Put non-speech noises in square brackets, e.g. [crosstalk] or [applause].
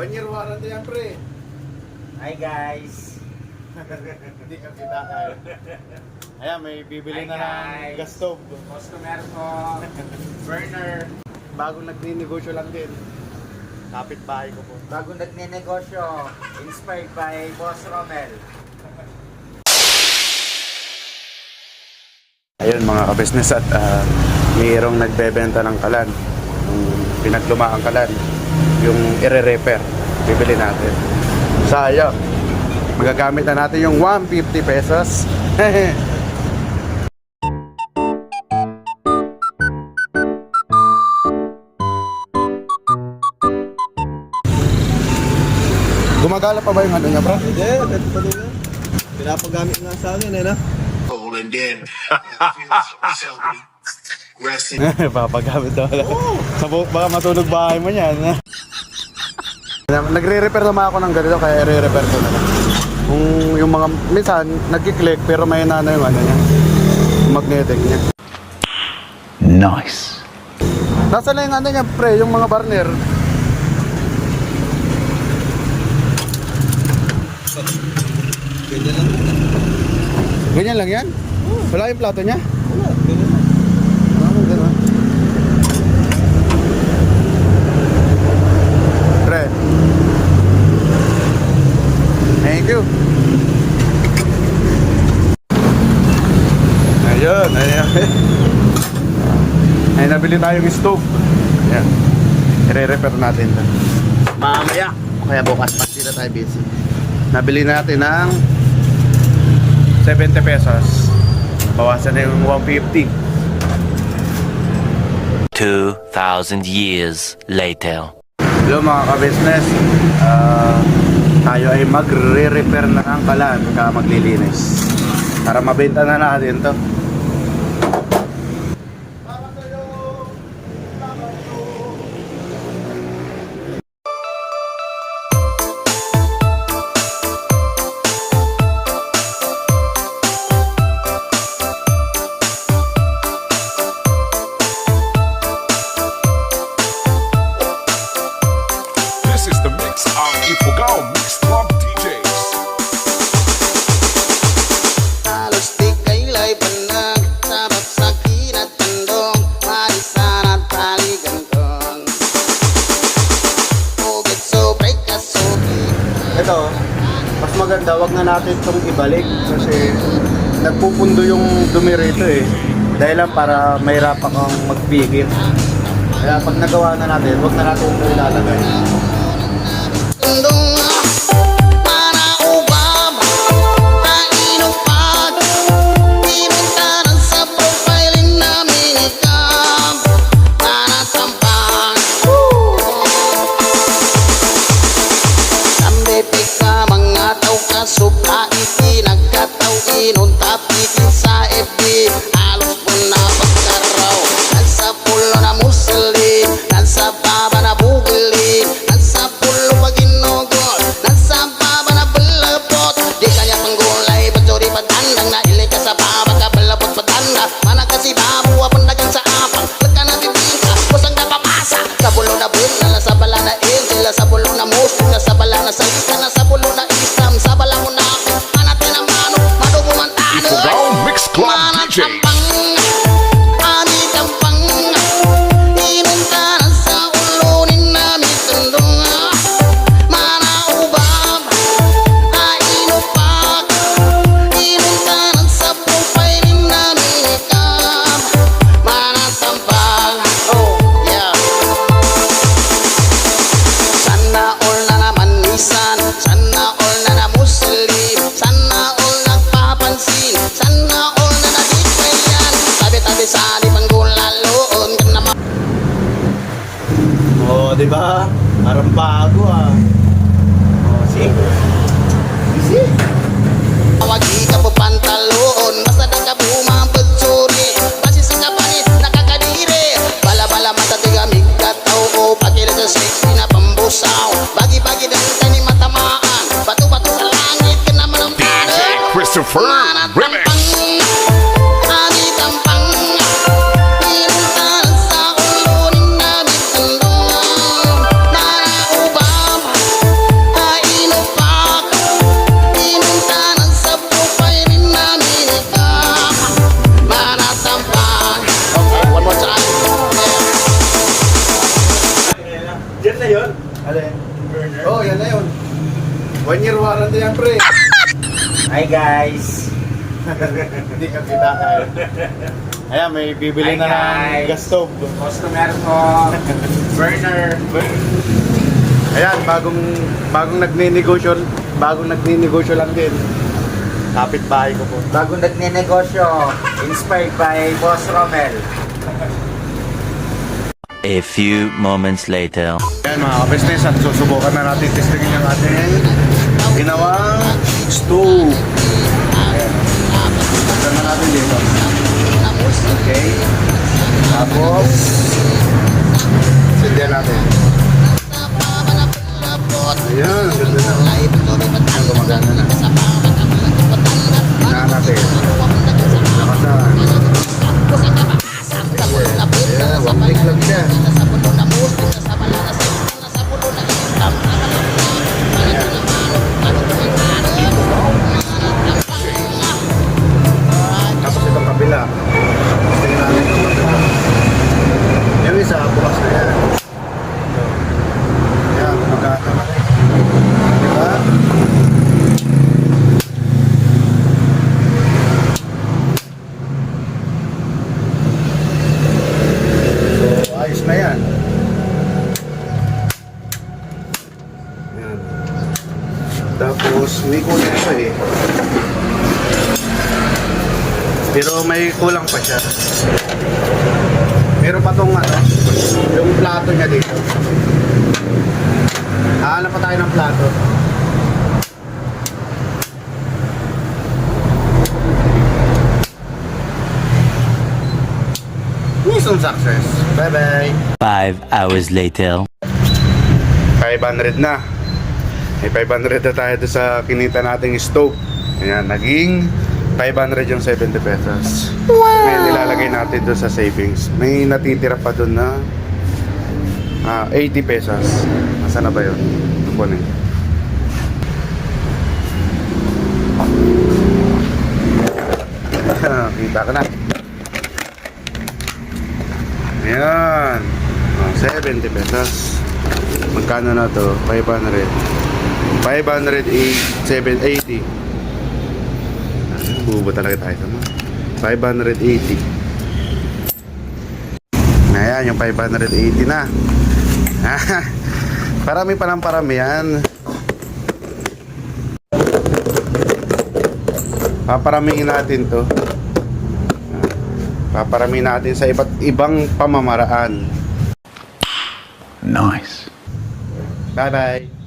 One year warranty yan, pre. Hi guys! [laughs] Hindi ka kita kaya. Ayan, may bibili Hi, na ng guys. gas stove. Customer ko, [laughs] burner. Bagong nagninegosyo lang din. Kapit bahay ko po. Bago nagnenegosyo, inspired by Boss Romel. Ayun mga ka-business at uh, mayroong nagbebenta ng kalan. Yung pinaglumaang kalan. Yung ire-repair. Bibili natin. Sayang. Magagamit na natin yung 150 pesos. Gumagala pa ba yung ano niya, bro? Hindi, kahit pa din yan. Pinapagamit nga sa akin eh na. cold and then resting. [laughs] Papagamit daw lang. Sa bu- baka matulog bahay mo niyan. [laughs] Nagre-repair naman ako ng ganito kaya i-repair ko na lang. Kung yung mga, minsan, nagki-click pero may nano yung ano niya. Yung magnetic niya. Nice. Nasaan na yung ano niya, pre, yung mga burner? Ganyan lang. Ganyan lang yan? Wala yung plato niya? Wala, ganyan lang. Ano ganun? Pre. Thank you. Ayun, ayun. Ay, nabili tayong stove. Ayan. I-repair natin. Mamaya. Kaya bukas pag sila tayo busy. Nabili natin ng 70 pesos. Bawasan na yung 150. 2,000 years later. Hello mga ka-business. Ah, tayo ay magre-repair na ng kalan ka maglilinis. Para mabenta na natin to. Banag Sabap sa at tandong Marisan at paligantong Ugit sobray kasugi Ito, mas maganda wag na natin itong ibalik kasi nagpupundo yung dumi rito eh. Dahil lang para mahirapan kang magpigil. Kaya pag nagawa na natin, wag na natin ito ilalagay. Tandong Oo, di ba? Parang bago ah. Oh, see? You see? Wagi Yan na yun. Alin? Oo, oh, yan na yun. One year warranty yan, pre. [laughs] Hi guys. [laughs] Hindi ka kita. Ayan, may bibili Hi, na ng guys. gas stove. Customer ko. [laughs] Burner. Ayan, bagong bagong nagninegosyo, bagong nagninegosyo lang din. Kapit bahay ko po. Bagong nagnenegosyo. Inspired by Boss Romel. A few moments later. Ayan mga ka-business at susubukan na natin testingin yung ating ginawang stove. Ayan. Tignan na natin dito. Okay. Tapos, sindihan natin. Ayan, ganda na. Ayan, gumagana na. Tignan natin. One click may kulang pa eh. Pero may kulang pa siya. Meron pa tong ano, yung plato niya dito. Hahanap pa tayo ng plato. Mission success. Bye-bye. Five hours later. 500 na. May 500 na tayo doon sa kinita nating stove. Ayan, naging 500 yung 70 pesos. Ngayon nilalagay natin doon sa savings. May natitira pa doon na ah, 80 pesos. Nasaan na ba yun? Kukunin. Kita ka na. Ayan. Oh, 70 pesos. Magkano na to? 500. 508, 780. Bubo talaga tayo sa mga. 580. Ayan, yung 580 na. [laughs] parami pa ng parami yan. Paparamihin natin to. Paparamihin natin sa iba't ibang pamamaraan. Nice. Bye-bye.